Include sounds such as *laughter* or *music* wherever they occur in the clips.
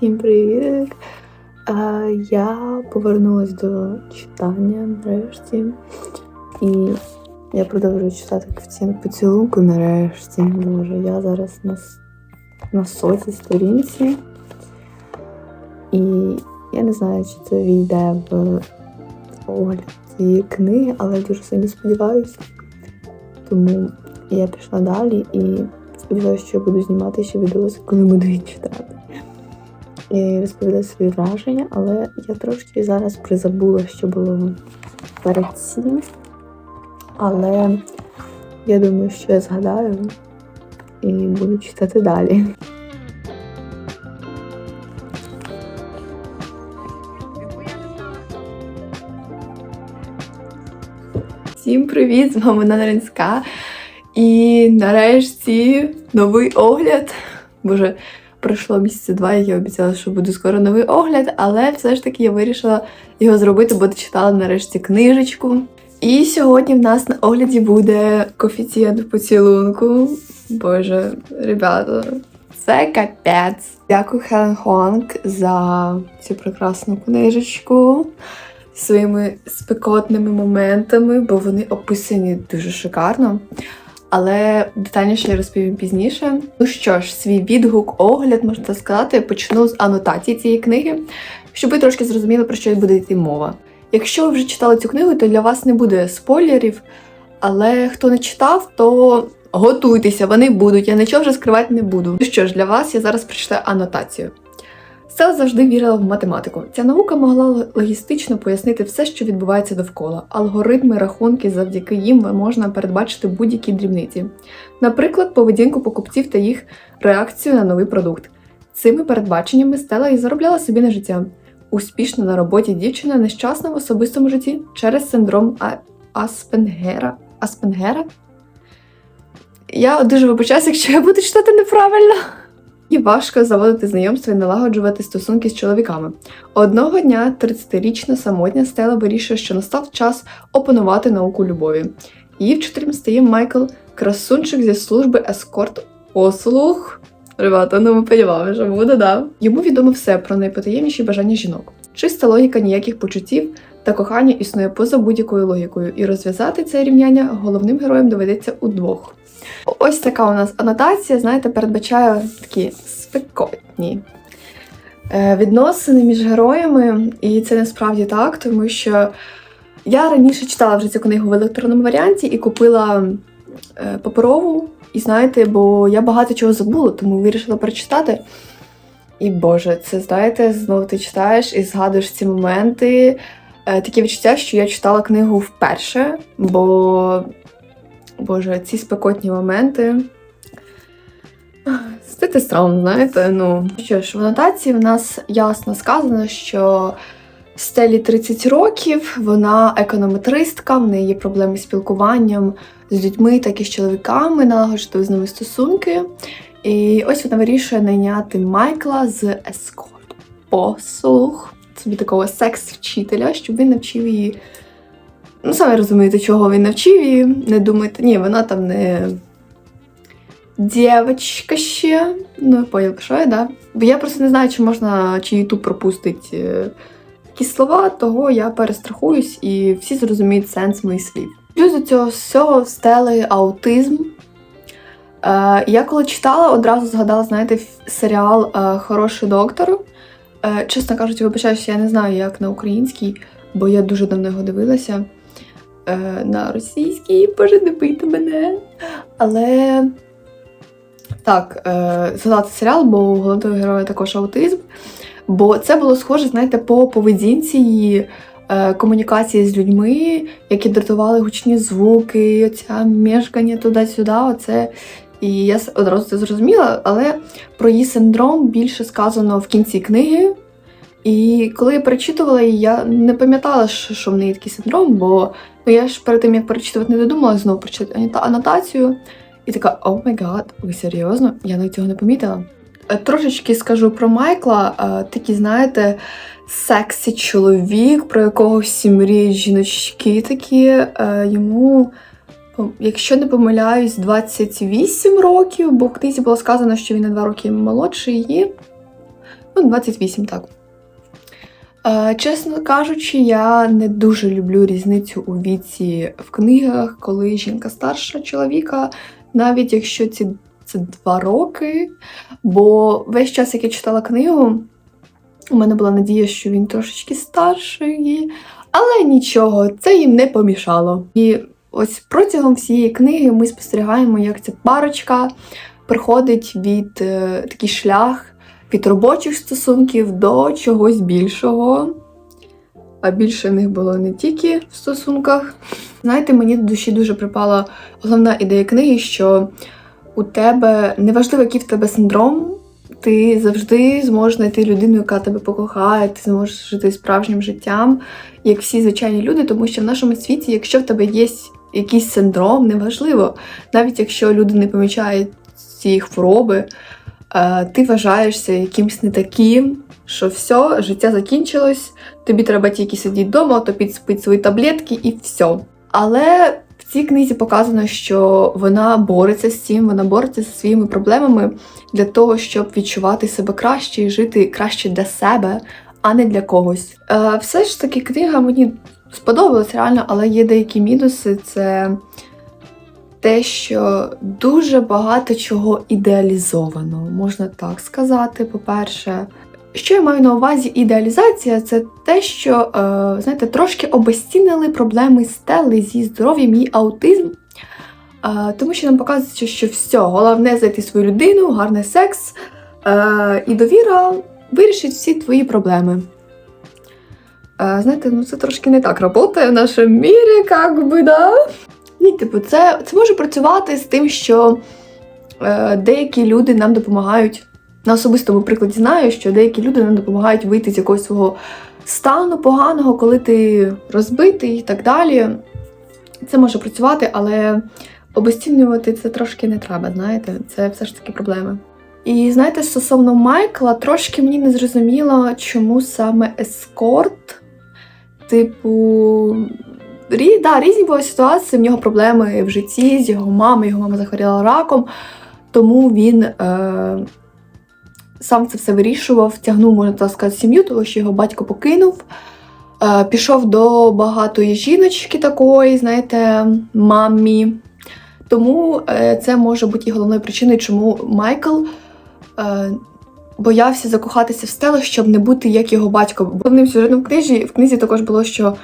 Всім привіт! Я повернулась до читання нарешті. І я продовжую читати коефіцієнт поцілунку нарешті. Боже, я зараз на, на сотій сторінці. І я не знаю, чи це війде в огляд цієї книги, але я дуже сильно сподіваюся. Тому я пішла далі і сподіваюся, що я буду знімати ще відоси, коли буду її читати. І свої враження, але я трошки зараз призабула, що було перед цим. Але я думаю, що я згадаю і буду читати далі. Всім привіт! З вами Нана Ринська. І нарешті новий огляд. Боже, пройшло місяці два, як я обіцяла, що буде скоро новий огляд, але все ж таки я вирішила його зробити, бо дочитала нарешті книжечку. І сьогодні в нас на огляді буде коефіцієнт поцілунку. Боже, ребята, це капець. Дякую Хелен Хуанг за цю прекрасну книжечку своїми спекотними моментами, бо вони описані дуже шикарно. Але детальніше я розповім пізніше. Ну що ж, свій відгук, огляд, можна сказати, почну з анотації цієї книги, щоб ви трошки зрозуміли, про що буде йти мова. Якщо ви вже читали цю книгу, то для вас не буде спойлерів. Але хто не читав, то готуйтеся, вони будуть. Я нічого вже скривати не буду. Ну що ж, для вас я зараз прочитаю анотацію. Стела завжди вірила в математику. Ця наука могла логістично пояснити все, що відбувається довкола. Алгоритми, рахунки, завдяки їм можна передбачити будь-які дрібниці. Наприклад, поведінку покупців та їх реакцію на новий продукт. Цими передбаченнями Стела і заробляла собі на життя. Успішна на роботі дівчина нещасна в особистому житті через синдром А- Аспенгера. Аспенгера? Я дуже вибачаюся, якщо я буду читати неправильно. І важко заводити знайомства і налагоджувати стосунки з чоловіками. Одного дня 30-річна самотня Стела вирішує, що настав час опанувати науку любові. Її вчителем стає Майкл, красунчик зі служби ескорт послуг. Ребята, ну ми подівали, що буде, да. Йому відомо все про найпотаємніші бажання жінок. Чиста логіка ніяких почуттів та кохання існує поза будь-якою логікою, і розв'язати це рівняння головним героям доведеться удвох. Ось така у нас анотація, знаєте, передбачає такі спекотні е, відносини між героями, і це насправді так, тому що я раніше читала вже цю книгу в електронному варіанті і купила е, паперову, і знаєте, бо я багато чого забула, тому вирішила прочитати. І Боже, це знаєте, знову ти читаєш і згадуєш ці моменти. Е, таке відчуття, що я читала книгу вперше, бо Боже, ці спекотні моменти. Стати странно, знаєте. Ну що ж, в анотації в нас ясно сказано, що Стелі 30 років, вона економетристка, в неї є проблеми з спілкуванням з людьми, так і з чоловіками, налагоджувати з ними стосунки. І ось вона вирішує найняти Майкла з ескорт послуг, собі такого секс-вчителя, щоб він навчив її самі розумієте, чого він навчив її. Не думайте, ні, вона там не дівчинка ще. Ну, поняв, що я, да? Бо я просто не знаю, чи можна, чи Ютуб пропустить е, якісь слова, того я перестрахуюсь і всі зрозуміють сенс моїх слів. Плюс до цього всього стели аутизм. Е, я коли читала, одразу згадала, знаєте, серіал е, Хороший доктор. Е, чесно кажучи, вибачаюся, я не знаю, як на українській, бо я дуже давно його дивилася е, на російській, боже, не бийте мене. Але так, е, згадати серіал, бо у головного героя також аутизм. Бо це було схоже, знаєте, по поведінці її. е, Комунікації з людьми, які дратували гучні звуки, оця мешкання туди-сюди. Оце. І я одразу це зрозуміла, але про її синдром більше сказано в кінці книги. І коли я перечитувала її, я не пам'ятала, що в неї такий синдром, бо ну, я ж перед тим, як перечитувати, не додумала знову прочитати анотацію. І така, о май гад, ви серйозно? Я навіть цього не помітила. Е, Трошечки скажу про Майкла. Е, Такий, знаєте, сексі чоловік, про якого всі мріють жіночки такі. Е, Йому, якщо не помиляюсь, 28 років, бо в книзі було сказано, що він на 2 роки молодший її. Ну, 28, так. Е, чесно кажучи, я не дуже люблю різницю у віці в книгах, коли жінка старша чоловіка, навіть якщо ці це два роки. Бо весь час, як я читала книгу, у мене була надія, що він трошечки старший, але нічого, це їм не помішало. І ось протягом всієї книги ми спостерігаємо, як ця парочка приходить від е, такий шлях від робочих стосунків до чогось більшого. А більше них було не тільки в стосунках. Знаєте, мені до душі дуже припала головна ідея книги, що у тебе неважливо, який в тебе синдром, ти завжди зможеш знайти людину, яка тебе покохає, ти зможеш жити справжнім життям, як всі звичайні люди, тому що в нашому світі, якщо в тебе є якийсь синдром, неважливо, навіть якщо люди не помічають ці хвороби, ти вважаєшся якимсь не таким, що все, життя закінчилось, тобі треба тільки сидіти вдома, топити спити свої таблетки і все. Але в цій книзі показано, що вона бореться з цим, вона бореться зі своїми проблемами для того, щоб відчувати себе краще і жити краще для себе, а не для когось. Е, все ж таки, книга мені сподобалась реально, але є деякі мінуси. Це те, що дуже багато чого ідеалізовано, можна так сказати. По-перше, що я маю на увазі ідеалізація, це те, що, е, знаєте, трошки обезцінили проблеми Стелли зі здоров'ям і аутизм. Е, тому що нам показується, що все, головне знайти свою людину, гарний секс е, і довіра вирішить всі твої проблеми. Е, знаєте, ну це трошки не так працює в нашому мірі, як би, да? Ні, типу, це, це може працювати з тим, що е, деякі люди нам допомагають. На особистому прикладі знаю, що деякі люди нам допомагають вийти з якогось свого стану поганого, коли ти розбитий і так далі. Це може працювати, але обесцінювати це трошки не треба, знаєте, це все ж таки проблеми. І знаєте, стосовно Майкла, трошки мені не зрозуміло, чому саме ескорт. Типу, рі, да, різні були ситуації, в нього проблеми в житті з його мамою, його мама захворіла раком, тому він е, сам це все вирішував, тягнув, можна так сказати, сім'ю, тому що його батько покинув. Е, пішов до багатої жіночки такої, знаєте, мамі. Тому е, це може бути і головною причиною, чому Майкл е, боявся закохатися в Стелу, щоб не бути як його батько. Головним сюжетом в книжі в книзі також було, що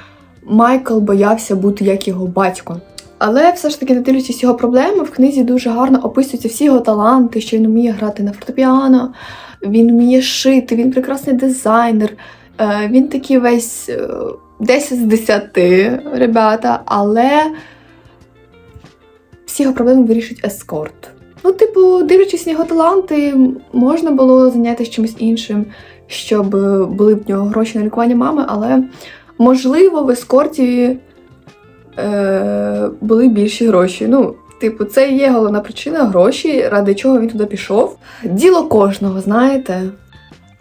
Майкл боявся бути як його батько. Але все ж таки, не дивлячись його проблеми, в книзі дуже гарно описуються всі його таланти, що він вміє грати на фортепіано, він вміє шити, він прекрасний дизайнер. Е, Він такий весь е, 10 з 10, ребята, але всі його проблеми вирішить ескорт. Ну, типу, дивлячись на його таланти, можна було зайнятися чимось іншим, щоб е, були в нього гроші на лікування мами, але можливо в ескорті е, були більші гроші. Ну, типу, це є головна причина гроші, ради чого він туди пішов. Діло кожного, знаєте.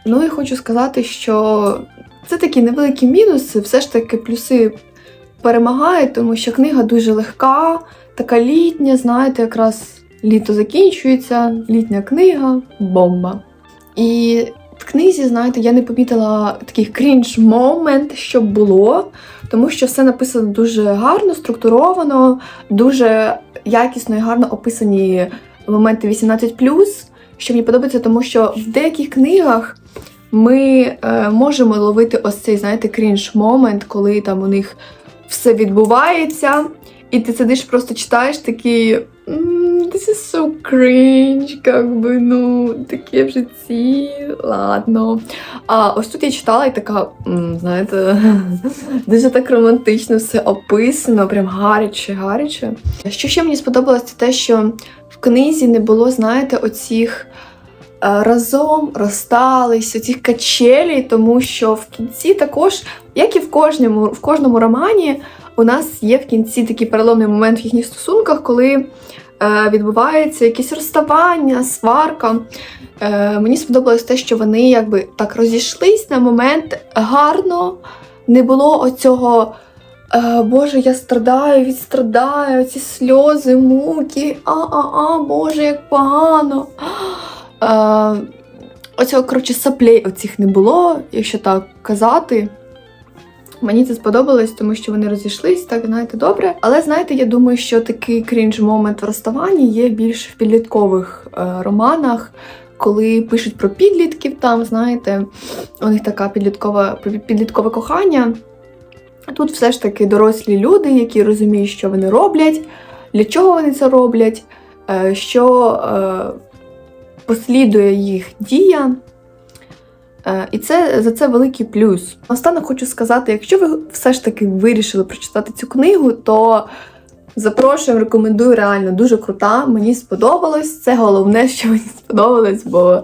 Ну і хочу сказати, що це такі невеликі мінуси, все ж таки плюси перемагають, тому що книга дуже легка, така літня, знаєте, якраз літо закінчується, літня книга, бомба. І в книзі, знаєте, я не помітила такий крінж момент, щоб було, тому що все написано дуже гарно, структуровано, дуже якісно і гарно описані моменти 18+, що мені подобається, тому що в деяких книгах ми е, можемо ловити ось цей, знаєте, крінж-момент, коли там у них все відбувається, і ти сидиш, просто читаєш такий. «М, This is so cringe, как би, ну, таке в житті, ладно. А ось тут я читала і така, знаєте, *laughs* дуже так романтично все описано, прям гаряче, гаряче. Що ще мені сподобалось, це те, що в книзі не було, знаєте, оцих е, разом розстались, оцих качелей, тому що в кінці також, як і в кожному, в кожному романі, у нас є в кінці такий переломний момент в їхніх стосунках, коли відбувається якесь розставання, сварка. Е, мені сподобалось те, що вони якби так розійшлись на момент гарно, не було оцього. Е, Боже, я страдаю, відстрадаю, ці сльози, муки, а-а-а, Боже, як погано. Е, оцього, коротше, саплей оцих не було, якщо так казати. Мені це сподобалось, тому що вони розійшлись, так знаєте, добре. Але знаєте, я думаю, що такий крінж момент в розставанні є більш в підліткових е, романах, коли пишуть про підлітків, там знаєте, у них така підліткова підліткове кохання. Тут все ж таки дорослі люди, які розуміють, що вони роблять, для чого вони це роблять, е, що е, послідує їх дія. Е, І це за це великий плюс. Останок хочу сказати: якщо ви все ж таки вирішили прочитати цю книгу, то запрошую, рекомендую реально дуже крута. Мені сподобалось. Це головне, що мені сподобалось, бо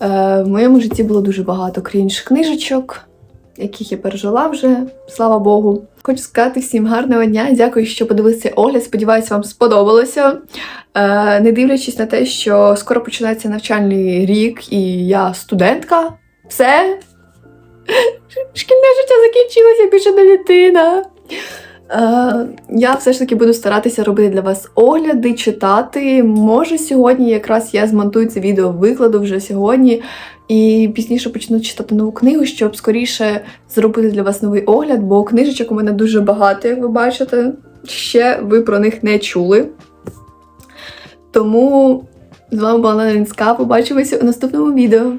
е, в моєму житті було дуже багато крінж книжечок, яких я пережила вже, слава Богу. Хочу сказати всім гарного дня. Дякую, що подивилися огляд. Сподіваюсь, вам сподобалося. Е, не дивлячись на те, що скоро починається навчальний рік, і я студентка. Все. *laughs* Шкільне життя закінчилося, я більше не дитина. Е, я все ж таки буду старатися робити для вас огляди, читати. Може, сьогодні якраз я змонтую це відео, викладу вже сьогодні. І пізніше почну читати нову книгу, щоб скоріше зробити для вас новий огляд, бо книжечок у мене дуже багато, як ви бачите. Ще ви про них не чули. Тому з вами була Нанська. Побачимося у наступному відео.